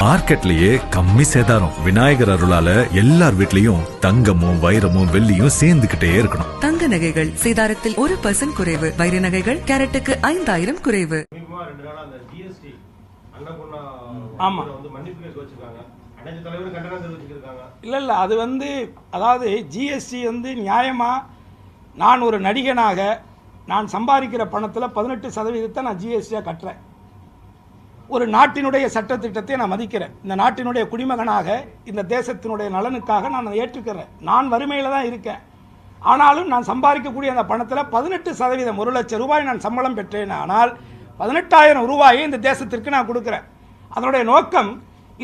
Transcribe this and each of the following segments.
மார்க்கெட்லயே கம்மி சேதாரம். விநாயகர் அருளால எல்லார் வீட்லயும் தங்கமும் வைரமும் வெள்ளியும் சேர்ந்துகிட்டே இருக்கணும். தங்க நகைகள் சேதாரத்தில் ஒரு பர்சன்ட் குறைவு. வைர நகைகள் கேரட்டுக்கு ஐந்தாயிரம் குறைவு. ஆமா. இல்லை இல்லை அது வந்து அதாவது ஜிஎஸ்டி வந்து நியாயமாக நான் ஒரு நடிகனாக நான் சம்பாதிக்கிற பணத்தில் பதினெட்டு சதவீதத்தை நான் ஜிஎஸ்டியாக கட்டுறேன். ஒரு நாட்டினுடைய சட்டத்திட்டத்தை நான் மதிக்கிறேன். இந்த நாட்டினுடைய குடிமகனாக இந்த தேசத்தினுடைய நலனுக்காக நான் அதை ஏற்றுக்கிறேன். நான் வறுமையில் தான் இருக்கேன். ஆனாலும் நான் சம்பாதிக்கக்கூடிய அந்த பணத்தில் பதினெட்டு சதவீதம் ஒரு லட்சம் ரூபாய் நான் சம்பளம் பெற்றேன். ஆனால் பதினெட்டாயிரம் ரூபாயை இந்த தேசத்திற்கு நான் கொடுக்குறேன். அதனுடைய நோக்கம்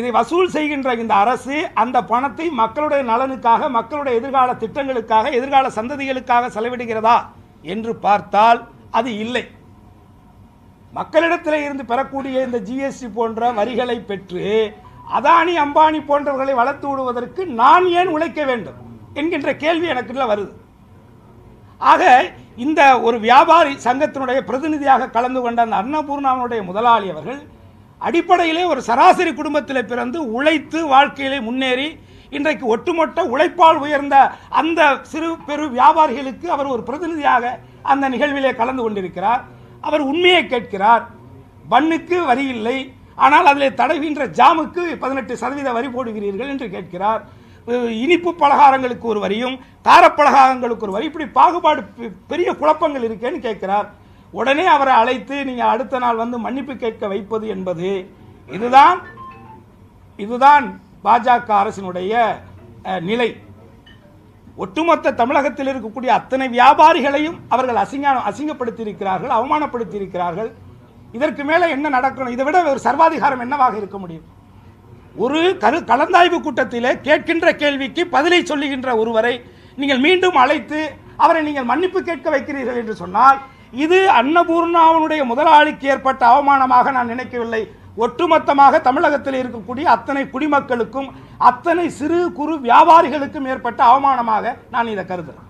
இதை வசூல் செய்கின்ற இந்த அரசு அந்த பணத்தை மக்களுடைய நலனுக்காக மக்களுடைய எதிர்கால திட்டங்களுக்காக எதிர்கால சந்ததிகளுக்காக செலவிடுகிறதா என்று பார்த்தால் அது இல்லை. மக்களிடத்தில் இருந்து பெறக்கூடிய இந்த ஜிஎஸ்டி போன்ற வரிகளை பெற்று அதானி அம்பானி போன்றவர்களை வளர்த்து விடுவதற்கு நான் ஏன் உழைக்க வேண்டும் என்கின்ற கேள்வி எனக்குள்ள வருது. ஆக இந்த ஒரு வியாபாரி சங்கத்தினுடைய பிரதிநிதியாக கலந்து கொண்ட அந்த அன்னபூர்ணாவுடைய முதலாளி அவர்கள் அடிப்படையிலே ஒரு சராசரி குடும்பத்தில் பிறந்து உழைத்து வாழ்க்கையிலே முன்னேறி இன்றைக்கு ஒட்டுமொத்த உழைப்பால் உயர்ந்த அந்த சிறு பெரு வியாபாரிகளுக்கு அவர் ஒரு பிரதிநிதியாக அந்த நிகழ்விலே கலந்து கொண்டிருக்கிறார். அவர் உண்மையை கேட்கிறார். பண்ணுக்கு வரி இல்லை. ஆனால் அதில் தடவுகின்ற ஜாமுக்கு பதினெட்டு சதவீத வரி போடுகிறீர்கள் என்று கேட்கிறார். இனிப்பு பலகாரங்களுக்கு ஒரு வரியும் காரப்பலகாரங்களுக்கு ஒரு வரி இப்படி பாகுபாடு பெ- பெரிய குழப்பங்கள் இருக்கேன்னு கேட்கிறார். உடனே அவரை அழைத்து நீங்கள் அடுத்த நாள் வந்து மன்னிப்பு கேட்க வைப்பது என்பது இதுதான் இதுதான் பாஜக அரசினுடைய நிலை. ஒட்டுமொத்த தமிழகத்தில் இருக்கக்கூடிய அத்தனை வியாபாரிகளையும் அவர்கள் அசிங்க அசிங்கப்படுத்தி இருக்கிறார்கள் அவமானப்படுத்தி இருக்கிறார்கள் இதற்கு மேலே என்ன நடக்கணும்? இதை விட ஒரு சர்வாதிகாரம் என்னவாக இருக்க முடியும்? ஒரு கரு கலந்தாய்வு கூட்டத்திலே கேட்கின்ற கேள்விக்கு பதிலை சொல்லுகின்ற ஒருவரை நீங்கள் மீண்டும் அழைத்து அவரை நீங்கள் மன்னிப்பு கேட்க வைக்கிறீர்கள் என்று சொன்னால் இது அன்னபூர்ணாவனுடைய முதலாளிக்கு ஏற்பட்ட அவமானமாக நான் நினைக்கவில்லை. ஒட்டுமொத்தமாக தமிழகத்தில் இருக்கக்கூடிய அத்தனை குடிமக்களுக்கும் அத்தனை சிறு குறு வியாபாரிகளுக்கும் ஏற்பட்ட அவமானமாக நான் இதை கருதுகிறேன்